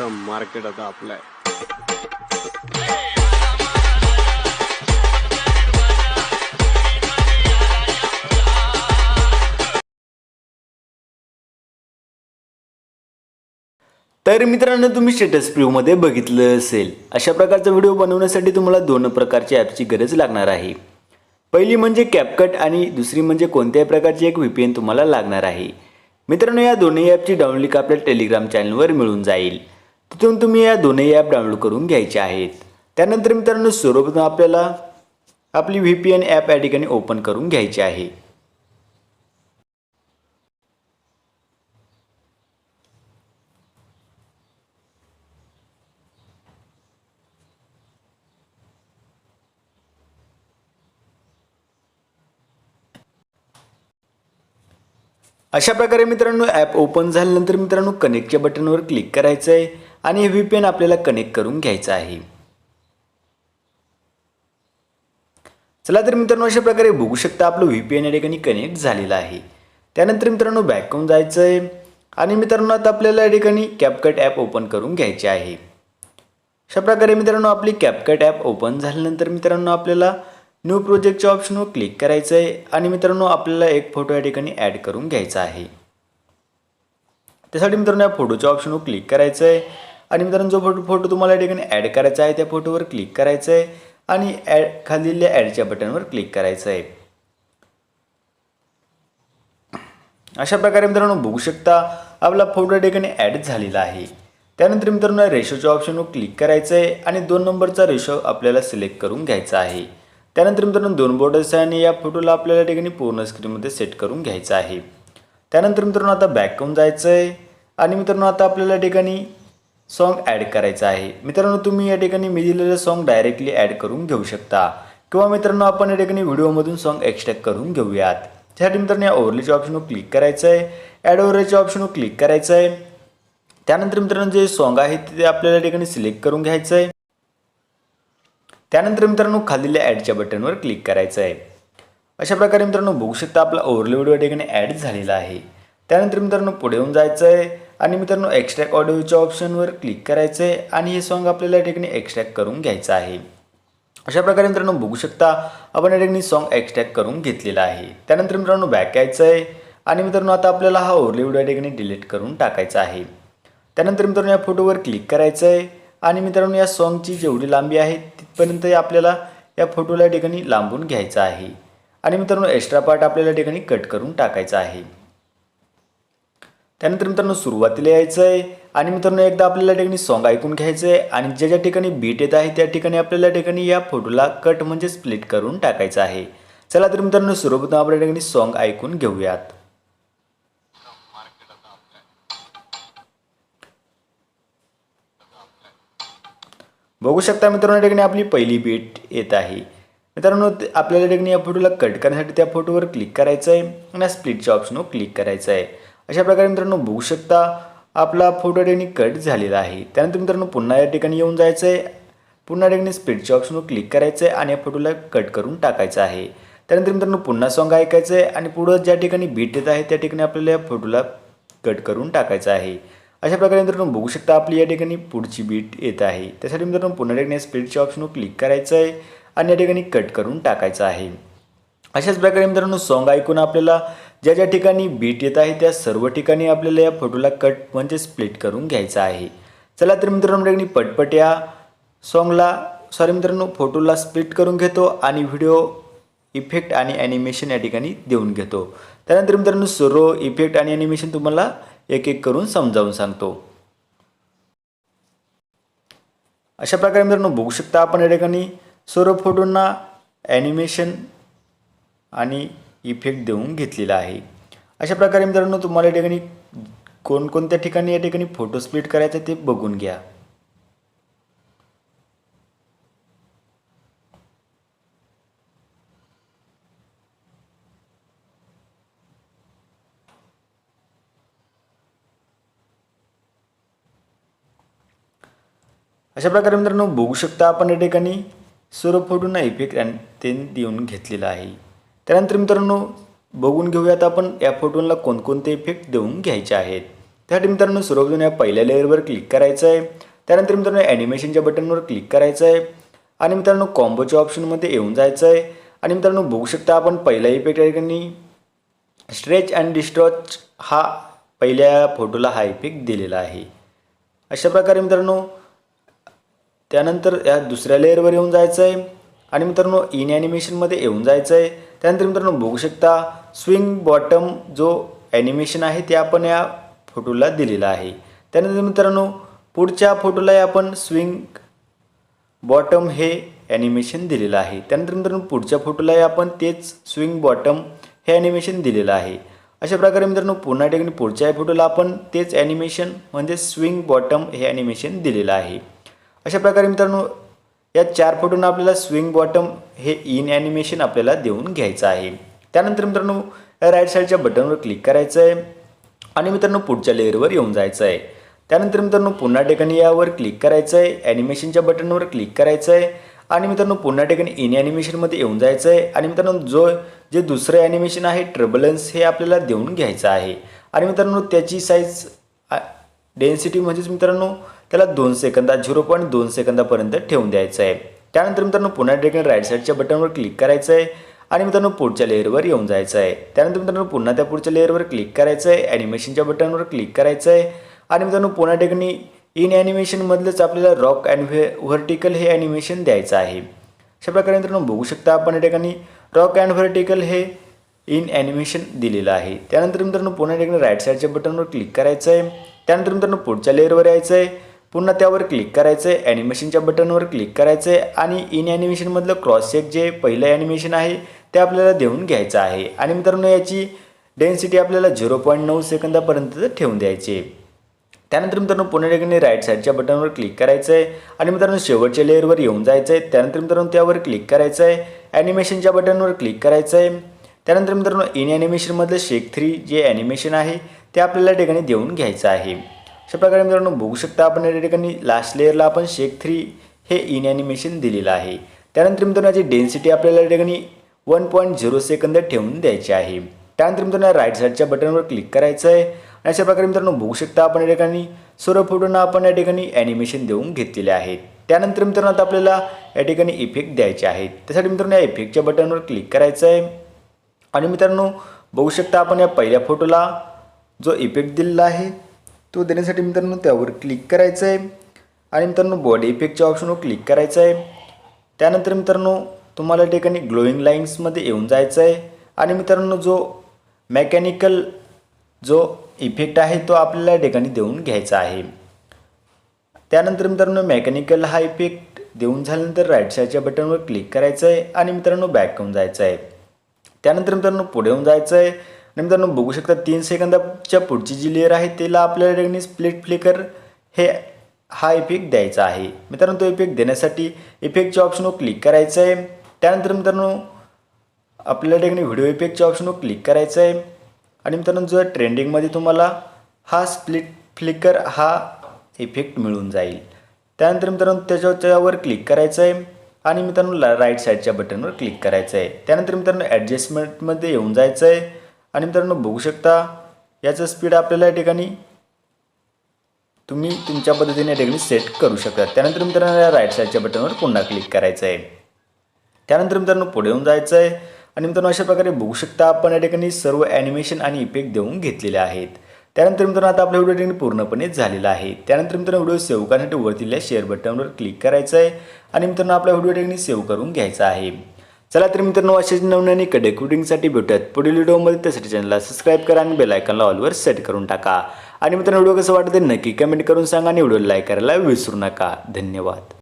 अख्खं मार्केट आता आपलं आहे. तर मित्रांनो तुम्ही स्टेटस प्रिव्ह्यूमध्ये बघितलं असेल अशा प्रकारचा व्हिडिओ बनवण्यासाठी तुम्हाला दोन प्रकारच्या ॲपची गरज लागणार आहे. पहिली म्हणजे कॅपकट आणि दुसरी म्हणजे कोणत्याही प्रकारची एक व्ही पी एन तुम्हाला लागणार आहे. मित्रांनो या दोन्ही ॲपची डाउनलिंक आपल्या टेलिग्राम चॅनलवर मिळून जाईल. तिथून तुम्ही या दोन्ही ॲप डाउनलोड करून घ्यायचे आहेत. त्यानंतर मित्रांनो सर्वप्रथम आपल्याला आपली व्ही पी एन ॲप या ठिकाणी ओपन करून घ्यायची आहे. अशा प्रकारे मित्रांनो ॲप ओपन झाल्यानंतर मित्रांनो कनेक्टच्या बटनवर क्लिक करायचं आहे आणि व्ही पी एन आपल्याला कनेक्ट करून घ्यायचं आहे. चला तर मित्रांनो अशा प्रकारे बघू शकता आपलं व्ही पी एन या ठिकाणी कनेक्ट झालेलं आहे. त्यानंतर मित्रांनो बॅक होऊन जायचं आहे आणि मित्रांनो आता आपल्याला या ठिकाणी कॅपकट ॲप ओपन करून घ्यायचे आहे. अशा प्रकारे मित्रांनो आपली कॅपकट ॲप ओपन झाल्यानंतर मित्रांनो आपल्याला न्यू प्रोजेक्टच्या ऑप्शनवर क्लिक करायचं आहे आणि मित्रांनो आपल्याला एक फोटो या ठिकाणी ॲड करून घ्यायचा आहे. त्यासाठी मित्रांनो या फोटोच्या ऑप्शनवर क्लिक करायचं आहे आणि मित्रांनो जो फोटो फोटो तुम्हाला या ठिकाणी ॲड करायचा आहे त्या फोटोवर क्लिक करायचं आहे आणि ॲड खालील्या ॲडच्या बटनवर क्लिक करायचं आहे. अशा प्रकारे मित्रांनो बघू शकता आपला फोटो या ठिकाणी ॲड झालेला आहे. त्यानंतर मित्रांनो रेशोच्या ऑप्शनवर क्लिक करायचं आहे आणि दोन नंबरचा रेशो आपल्याला सिलेक्ट करून घ्यायचा आहे. त्यानंतर मित्रांनो दोन बॉर्डर्स आहे आणि या फोटोला आपल्याला ठिकाणी पूर्ण स्क्रीनमध्ये सेट करून घ्यायचं आहे. त्यानंतर मित्रांनो आता बॅक होऊन जायचं आहे आणि मित्रांनो आता आपल्याला ठिकाणी सॉन्ग ॲड करायचं आहे. मित्रांनो तुम्ही या ठिकाणी मी दिलेलं सॉन्ग डायरेक्टली ॲड करून घेऊ शकता. किंवा मित्रांनो आपण या ठिकाणी व्हिडिओमधून सॉन्ग एक्स्ट्रॅक्ट करून घेऊयात. त्यासाठी मित्रांनो या ओव्हरलेच्या ऑप्शनवर क्लिक करायचं आहे ॲड ओव्हरच्या ऑप्शनवर क्लिक करायचं आहे त्यानंतर मित्रांनो जे सॉन्ग आहे ते आपल्याला या ठिकाणी सिलेक्ट करून घ्यायचं आहे त्यानंतर मित्रांनो खालील्या ॲडच्या बटनवर क्लिक करायचं आहे अशा प्रकारे मित्रांनो बघू शकता आपला ओव्हरले व्हिडिओ या ठिकाणी ॲड झालेला आहे. त्यानंतर मित्रांनो पुढे येऊन जायचं आहे आणि मित्रांनो एक्स्ट्रॅक्ट ऑडिओच्या ऑप्शनवर क्लिक करायचं आहे आणि हे सॉन्ग आपल्याला या ठिकाणी एक्स्ट्रॅक्ट करून घ्यायचं आहे. अशा प्रकारे मित्रांनो बघू शकता आपण या ठिकाणी सॉन्ग एक्स्ट्रॅक्ट करून घेतलेला आहे. त्यानंतर मित्रांनो बॅक यायचं आहे आणि मित्रांनो आता आपल्याला हा ओव्हरले व्हिडिओ या ठिकाणी डिलीट करून टाकायचा आहे. त्यानंतर मित्रांनो या फोटोवर क्लिक करायचं आहे आणि मित्रांनो या सॉन्गची जेवढी लांबी आहे तिथपर्यंत आपल्याला या फोटोला या ठिकाणी लांबून घ्यायचं आहे. आणि मित्रांनो एक्स्ट्रा पार्ट आपल्याला ठिकाणी कट करून टाकायचा आहे. त्यानंतर मित्रांनो सुरुवातीला यायचं आहे आणि मित्रांनो एकदा आपल्याला ठिकाणी सॉन्ग ऐकून घ्यायचं आहे आणि ज्या ज्या ठिकाणी बीट येत आहे त्या ठिकाणी आपल्याला ठिकाणी या फोटोला कट म्हणजे स्प्लिट करून टाकायचं आहे. चला तर मित्रांनो सर्वप्रथम आपल्या ठिकाणी सॉन्ग ऐकून घेऊयात. बघू शकता मित्रांनो ठिकाणी आपली पहिली बीट येत आहे. मित्रांनो आपल्याला ठिकाणी या फोटोला कट करण्यासाठी त्या फोटोवर क्लिक करायचं आहे आणि स्प्लिटच्या ऑप्शनवर क्लिक करायचं आहे अशा प्रकारे मित्रांनो बघू शकता आपला फोटो या कट झालेला आहे. त्यानंतर मित्रांनो पुन्हा या ठिकाणी येऊन जायचं आहे पुन्हा या ठिकाणी स्प्लिटच्या ऑप्शनवर क्लिक करायचं आहे आणि या फोटोला कट करून टाकायचं आहे. त्यानंतर मित्रांनो पुन्हा सॉन्ग ऐकायचं आहे आणि पुढं ज्या ठिकाणी बीट येत आहे त्या ठिकाणी आपल्याला या फोटोला कट करून टाकायचं आहे. अशा प्रकारे मित्रांनो बघू शकता आपली या ठिकाणी पुढची बीट येत आहे. त्यासाठी मित्रांनो पुन्हा ठिकाणी स्पीडच्या ऑप्शनवर क्लिक करायचं आहे आणि या ठिकाणी कट करून टाकायचं आहे. अशाच प्रकारे मित्रांनो सॉन्ग ऐकून आपल्याला ज्या ज्या ठिकाणी बीट येत आहे त्या सर्व ठिकाणी आपल्याला या फोटोला कट म्हणजे स्प्लिट करून घ्यायचं आहे. चला तर मित्रांनो या पटपट या सॉन्गला सॉरी मित्रांनो फोटोला स्प्लिट करून घेतो आणि व्हिडिओ इफेक्ट आणि ॲनिमेशन या ठिकाणी देऊन घेतो. त्यानंतर मित्रांनो सर्व इफेक्ट आणि ॲनिमेशन तुम्हाला एक एक करून समजावून सांगतो. अशा प्रकारे मित्रांनो बघू शकता आपण या ठिकाणी सर्व फोटोंना ॲनिमेशन आणि इफेक्ट देऊन घेतलेला आहे. अशा प्रकारे मित्रांनो तुम्हाला या ठिकाणी कोणकोणत्या ठिकाणी या ठिकाणी फोटो स्प्लिट करायचा ते बघून घ्या. अशा प्रकारे मित्रांनो बघू शकता आपण या ठिकाणी सर्व फोटोंना इफेक्ट आणि ते देऊन घेतलेलं आहे. त्यानंतर मित्रांनो बघून घेऊयात आपण या फोटोनला कोणकोणते इफेक्ट देऊन घ्यायचे आहेत. त्यासाठी मित्रांनो सर्वजण या पहिल्या लेअरवर क्लिक करायचं आहे. त्यानंतर मित्रांनो ॲनिमेशनच्या बटनवर क्लिक करायचं आहे. आणि मित्रांनो कॉम्बोच्या ऑप्शनमध्ये येऊन जायचं आहे. आणि मित्रांनो बघू शकता आपण पहिला इफेक्ट या ठिकाणी स्ट्रेच अँड डिस्ट्रॉच हा पहिल्या फोटोला हा इफेक्ट दिलेला आहे. अशा प्रकारे मित्रांनो त्यानंतर या दुसऱ्या लेअरवर येऊन जायचं आहे. आणि मित्रांनो इन ॲनिमेशनमध्ये येऊन जायचं आहे त्यानंतर मित्रांनो बघू शकता स्विंग बॉटम जो ॲनिमेशन आहे ते आपण या फोटोला दिलेला आहे. त्यानंतर मित्रांनो पुढच्या फोटोलाही आपण स्विंग बॉटम हे ॲनिमेशन दिलेलं आहे. त्यानंतर मित्रांनो पुढच्या फोटोलाही आपण तेच स्विंग बॉटम हे ॲनिमेशन दिलेलं आहे. अशा प्रकारे मित्रांनो पुन्हा ठिकाणी पुढच्या फोटोला आपण तेच ॲनिमेशन म्हणजे स्विंग बॉटम हे ॲनिमेशन दिलेलं आहे. अशा प्रकारे मित्रांनो या चार फोटोंना आपल्याला स्विंग बॉटम हे इन ॲनिमेशन आपल्याला देऊन घ्यायचं आहे. त्यानंतर मित्रांनो राईट साईडच्या बटनवर क्लिक करायचं आहे आणि मित्रांनो पुढच्या लेअरवर येऊन जायचं आहे त्यानंतर मित्रांनो पुन्हा ठिकाणी यावर क्लिक करायचं आहे ॲनिमेशनच्या बटनवर क्लिक करायचं आहे आणि मित्रांनो पुन्हा ठिकाणी इन ॲनिमेशनमध्ये येऊन जायचं आहे आणि मित्रांनो जो जे दुसरं ॲनिमेशन आहे ट्रबलन्स हे आपल्याला देऊन घ्यायचं आहे. आणि मित्रांनो त्याची साईज डेन्सिटी म्हणजेच मित्रांनो त्याला दोन सेकंदा झिरो पॉईंट दोन सेकंदापर्यंत ठेवून द्यायचं आहे. त्यानंतर मित्रांनो पुन्हा ठिकाणी राईट साईडच्या बटनवर क्लिक करायचं आहे आणि मित्रांनो पुढच्या लेअरवर येऊन जायचं आहे. त्यानंतर मित्रांनो पुन्हा त्या पुढच्या लेअरवर क्लिक करायचं आहे. ॲनिमेशनच्या बटनवर क्लिक करायचं आहे. आणि मित्रांनो पुन्हा ठिकाणी इन ॲनिमेशनमधलंच आपल्याला रॉक अँड व्हे व्हर्टिकल हे ॲनिमेशन द्यायचं आहे. अशा प्रकारे मित्रांनो बघू शकता आपण या ठिकाणी रॉक अँड व्हर्टिकल हे इन ॲनिमेशन दिलेलं आहे. त्यानंतर मित्रांनो पुन्हा ठिकाणी राईट साईडच्या बटनवर क्लिक करायचं आहे. त्यानंतर मित्रांनो पुढच्या लेअरवर यायचं आहे पुन्हा त्यावर क्लिक करायचं आहे ॲनिमेशनच्या बटनवर क्लिक करायचं आहे आणि इन ॲनिमेशनमधलं क्रॉस चेक जे पहिलं ॲनिमेशन आहे ते आपल्याला देऊन घ्यायचं आहे. आणि मित्रांनो याची डेन्सिटी आपल्याला झिरो पॉईंट नऊ सेकंदापर्यंत ठेवून द्यायची आहे. त्यानंतर मित्रांनो पुन्हा ठिकाणी राईट साईडच्या बटनवर क्लिक करायचं आहे आणि मित्रांनो शेवटच्या लेअरवर येऊन जायचं आहे त्यानंतर मित्रांनो त्यावर क्लिक करायचं आहे ॲनिमेशनच्या बटनवर क्लिक करायचं आहे त्यानंतर मित्रांनो इन ॲनिमेशनमधलं शेक थ्री जे ॲनिमेशन आहे ते आपल्याला या ठिकाणी देऊन घ्यायचं आहे. अशा प्रकारे मित्रांनो बघू शकता आपण या ठिकाणी लास्ट लेअरला आपण शेक थ्री हे इन ॲनिमेशन दिलेलं आहे. त्यानंतर मित्रांनो याची डेन्सिटी आपल्याला या ठिकाणी वन पॉईंट झिरो सेकंद ठेवून द्यायची आहे. त्यानंतर मित्रांनो राईट साईडच्या बटनवर क्लिक करायचं आहे आणि अशा प्रकारे मित्रांनो बघू शकता आपण या ठिकाणी सर्व फोटोंना आपण या ठिकाणी ॲनिमेशन देऊन घेतलेले आहेत त्यानंतर मित्रांनो आता आपल्याला या ठिकाणी इफेक्ट द्यायचे आहेत त्यासाठी मित्रांनो या इफेक्टच्या बटनवर क्लिक करायचं आहे आणि मित्रांनो बघू शकता आपण या पहिल्या फोटोला जो इफेक्ट दिलेला आहे तो देण्यासाठी मित्रांनो त्यावर क्लिक करायचं आहे. आणि मित्रांनो बॉडी इफेक्टच्या ऑप्शनवर क्लिक करायचं आहे. त्यानंतर मित्रांनो तुम्हाला ठिकाणी ग्लोईंग लाईन्समध्ये येऊन जायचं आहे. आणि मित्रांनो जो मेकॅनिकल जो इफेक्ट आहे तो आपल्याला ठिकाणी देऊन घ्यायचा आहे. त्यानंतर मित्रांनो मेकॅनिकल हा इफेक्ट देऊन झाल्यानंतर राईट साईडच्या बटनवर क्लिक करायचं आहे. आणि मित्रांनो बॅक होऊन जायचं आहे. त्यानंतर मित्रांनो पुढे येऊन जायचं आहे. आणि मित्रांनो बघू शकता तीन सेकंदाच्या पुढची जी लेअर आहे त्याला आपल्याला या स्प्लिट फ्लिकर हे हा इफेक्ट द्यायचा आहे. मित्रांनो तो इफेक्ट देण्यासाठी इफेक्टच्या ऑप्शनवर क्लिक करायचं आहे त्यानंतर मित्रांनो आपल्याला रेग्नी व्हिडिओ इफेक्टच्या ऑप्शनवर क्लिक करायचं आहे आणि मित्रांनो जो ट्रेंडिंगमध्ये तुम्हाला हा स्प्लिट फ्लिकर हा इफेक्ट मिळून जाईल. त्यानंतर मित्रांनो त्याच्यावर त्यावर क्लिक करायचं आहे आणि मित्रांनो राईट साईडच्या बटनवर क्लिक करायचं आहे त्यानंतर मित्रांनो ॲडजस्टमेंटमध्ये येऊन जायचं आहे आणि मित्रांनो बघू शकता याचं स्पीड आपल्याला या ठिकाणी तुम्ही तुमच्या पद्धतीने या ठिकाणी सेट करू शकता. त्यानंतर मित्रांनो या राईट साईडच्या बटनवर पुन्हा क्लिक करायचं आहे त्यानंतर मित्रांनो पुढे येऊन जायचं आहे आणि मित्रांनो अशा प्रकारे बघू शकता आपण या ठिकाणी सर्व ॲनिमेशन आणि इफेक्ट देऊन घेतलेले आहेत. त्यानंतर मित्रांनो आता आपला व्हिडिओ ठिकाणी पूर्णपणे झालेला आहे. त्यानंतर मित्रांनो व्हिडिओ सेव्ह करण्यासाठी वरतील्या शेअर बटनवर क्लिक करायचं आहे आणि मित्रांनो आपला व्हिडिओ ठिकाणी सेव्ह करून घ्यायचा आहे. चला तर मित्रांनो अशाच नवनवीन कडेकुटिंगसाठी भेटत पुढील व्हिडिओमध्ये त्यासाठी चॅनलला सबस्क्राईब करा आणि बेल ऑलवर सेट करून टाका. आणि मित्रांनो व्हिडिओ कसं वाटतं नक्की कमेंट करून सांगा आणि व्हिडिओ लाईक करायला विसरू नका. धन्यवाद.